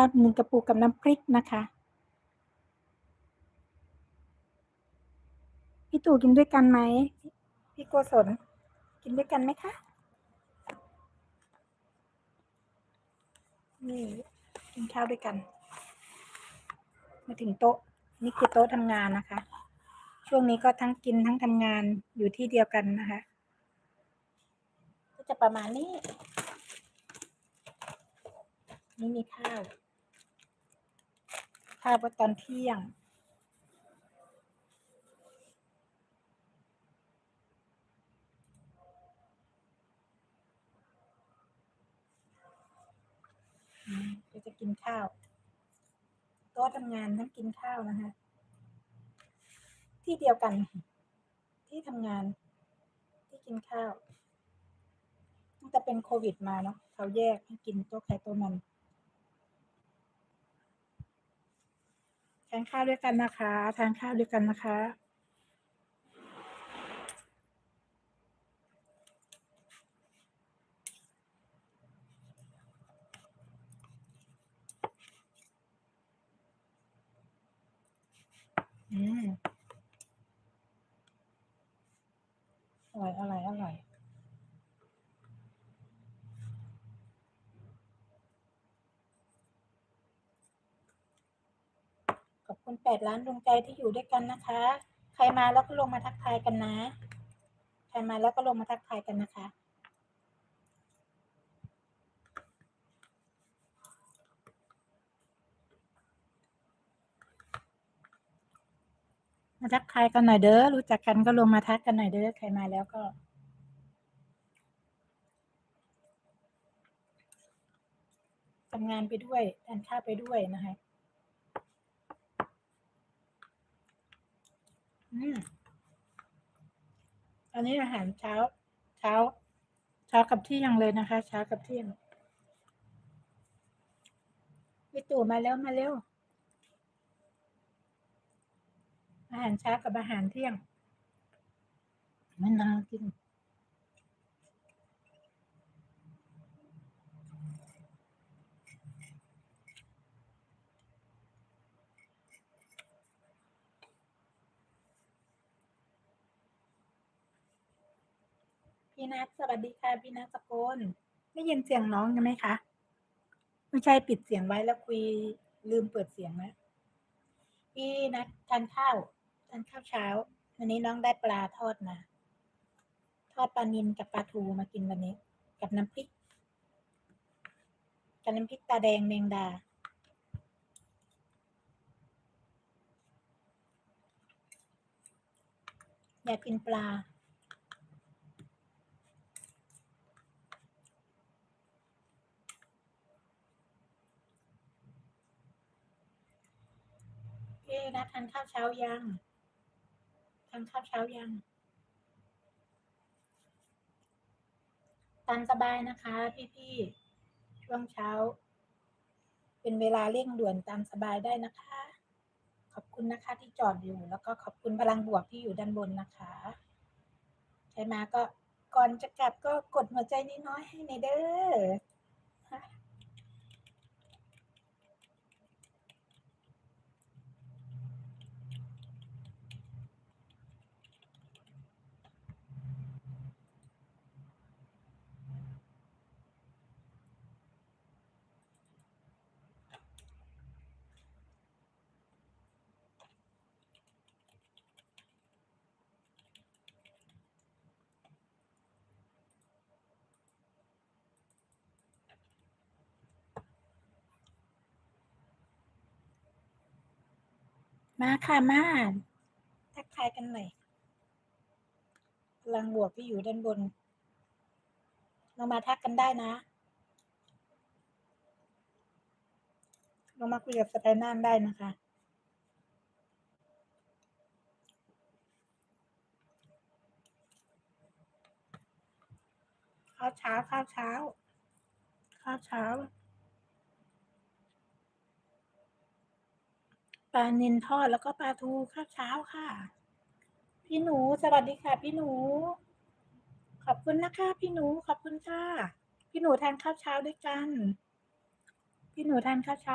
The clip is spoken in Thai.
ข้าวหนึ่งกระปุกกับน้ำพริกนะคะพี่ตู่กินด้วยกันไหมพี่โกศลกินด้วยกันไหมคะนี่กินข้าวด้วยกัน มาถึงโต๊ะ นี่คือโต๊ะทำงานนะคะ ช่วงนี้ก็ทั้งกินทั้งทำงานอยู่ที่เดียวกันนะคะ ก็จะประมาณนี้ นี่มีข้าว ข้าวก็ตอนเที่ยง ก็จะกินข้าวโต๊ะทำงานทั้งกินข้าวนะคะ ที่เดียวกัน ที่ทำงาน ที่กินข้าวตั้งแต่เป็นโควิดมาเนาะเขาแยกให้กินโต๊ะใครโต๊ะมัน ทานข้าวด้วยกันนะคะ ทานข้าวด้วยกันนะคะ อืมอร่อยอร่อยอร่อย ขอบ คุณแปดล้านดวงใจที่อยู่ด้วยกันนะคะ ใครมาแล้วก็ลงมาทักทายกันนะ ใครมาแล้วก็ลงมาทักทายกันนะคะมาทักทายกันหน่อยเด้อ รู้จักกันก็ลงมาทักกันหน่อยเด้อ ใครมาแล้วก็ทำงานไปด้วยทานข้าวไปด้วยนะคะ อันนี้อาหารเช้า เช้า เช้ากับเที่ยงเลยนะคะ เช้ากับเที่ยงพี่ตู่มาแล้วมาเร็ว อาหารเช้ากับอาหารเที่ยงมันน่ากิน พี่นัทสวัสดีค่ะพี่นัทสกลได้ยินเสียงน้องใช่ไหมคะไม่ใช่ปิดเสียงไว้แล้วคุยลืมเปิดเสียงนะพี่นัดทานข้าวทานข้าวเช้า วันนี้น้องได้ปลาทอดมา ทอดปลานิลกับปลาทูมากินวันนี้ กับน้ำพริกกับน้ำพริกตาแดงแมงดาอยากกินปลา พี่ นัดทานข้าวเช้ายังทานข้าวเช้ายังตามสบายนะคะ พี่ๆช่วงเช้า เป็นเวลาเร่งด่วนตามสบายได้นะคะ ขอบคุณนะคะที่จอดอยู่ แล้วก็ขอบคุณพลังบวกที่อยู่ด้านบนนะคะใครมาก็ก่อนจะกลับก็กดหัวใจนิดน้อยให้ในเด้อ มาค่ะมาทักทายกันหน่อยพลังบวกที่อยู่ด้านบนเรามาทักกันได้นะเรามาคุยกับสไปน่านได้นะคะข้าวเช้าข้าวเช้าข้าวเช้า ลานินทอดแล้วก็ปลาทูข้าวเช้าค่ะ พี่หนูสวัสดีค่ะ พี่หนู ขอบคุณนะคะ พี่หนูขอบคุณค่ะ พี่หนูทานข้าวเช้าด้วยกัน พี่หนูทานข้าวเช้า